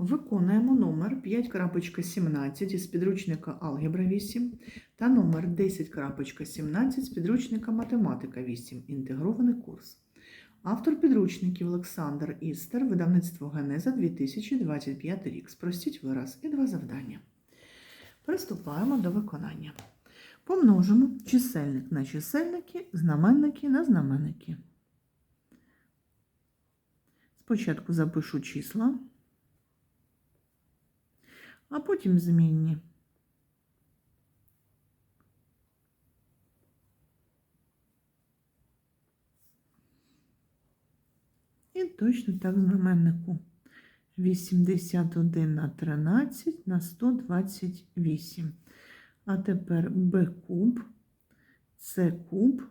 Виконуємо номер 5.17 із підручника Алгебра 8 та номер 10.17 з підручника Математика 8. Інтегрований курс. Автор підручників Олександр Істер, видавництво Генеза 2025 рік. Спростіть вираз і два завдання. Приступаємо до виконання. Помножимо чисельник на чисельники, знаменники на знаменники. Спочатку запишу числа, а потім змінні. І точно так знаменнику. 81 на 13 на 128. А тепер Б куб, С куб,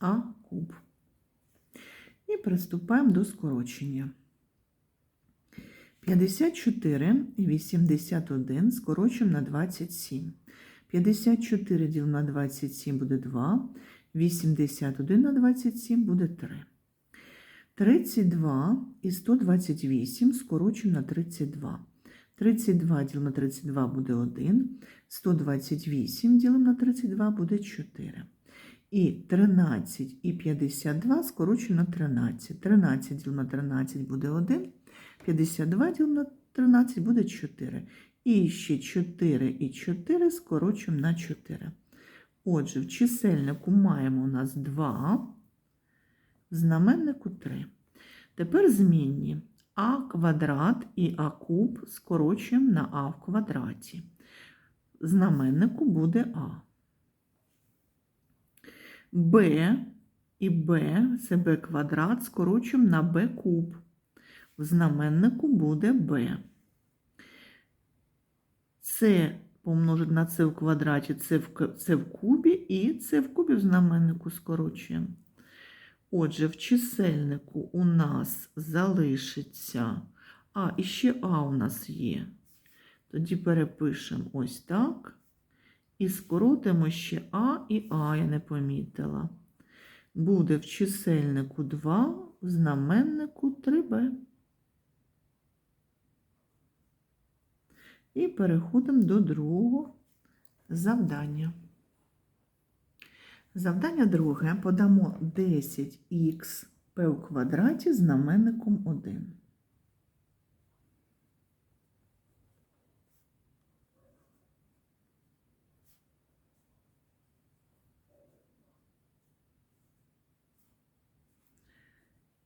А куб. І приступаємо до скорочення. 54 і 81 скорочуємо на 27. 54 діл на 27 буде 2, 81 на 27 буде 3. 32 і 128 скорочуємо на 32. 32 діл на 32 буде 1, 128 ділимо на 32 буде 4. І 13 і 52 скорочуємо на 13. 13 діл на 13 буде 1, 52 діл на 13 буде 4. І ще 4 і 4 скорочуємо на 4. Отже, в чисельнику маємо у нас 2, в знаменнику 3. Тепер змінні а квадрат і а куб скорочуємо на а в квадраті. В знаменнику буде а. b і b, це b квадрат, скорочуємо на b куб. В знаменнику буде b. Це помножити на це в квадраті, це в, це в кубі, і це в кубі в знаменнику скорочуємо. Отже, в чисельнику у нас залишиться, а, і ще А у нас є. Тоді перепишемо ось так. І скоротимо ще А і А, я не помітила. Буде в чисельнику 2, в знаменнику 3Б. І переходимо до другого завдання. Завдання друге. Подамо 10х p у квадраті знаменником 1.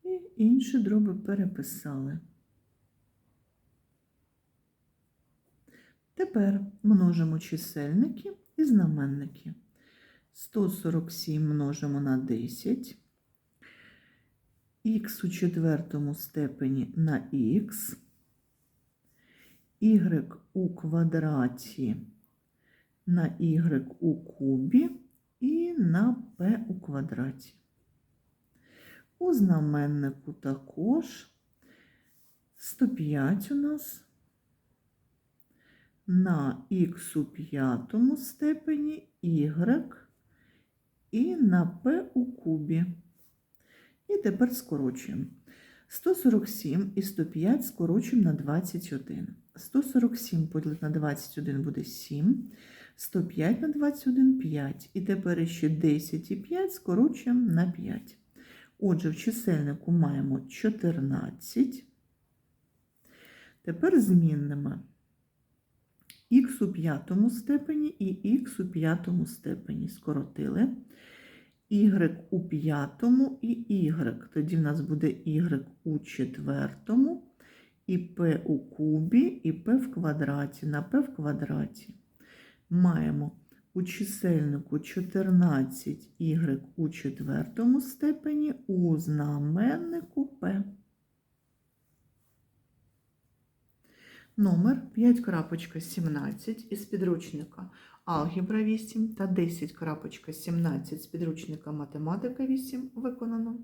І інші дроби переписали. Тепер множимо чисельники і знаменники. 147 множимо на 10, х у четвертому степені на х, y у квадраті на y у кубі і на p у квадраті. У знаменнику також 105 у нас на х у п'ятому степені y і на p у кубі. І тепер скорочуємо. 147 і 105 скорочуємо на 21. 147 поділити на 21 буде 7, 105 на 21 5. І тепер ще 10 і 5 скорочуємо на 5. Отже, в чисельнику маємо 14. Тепер зміннимо х у п'ятому степені і х у п'ятому степені. Скоротили. Y у п'ятому і y. Тоді в нас буде y у четвертому, і p у кубі, і p в квадраті, на p в квадраті. Маємо у чисельнику 14 y у четвертому степені, у знаменнику p. Номер 5.17 із підручника Алгебра 8 та 10.17 з підручника Математика 8 виконано.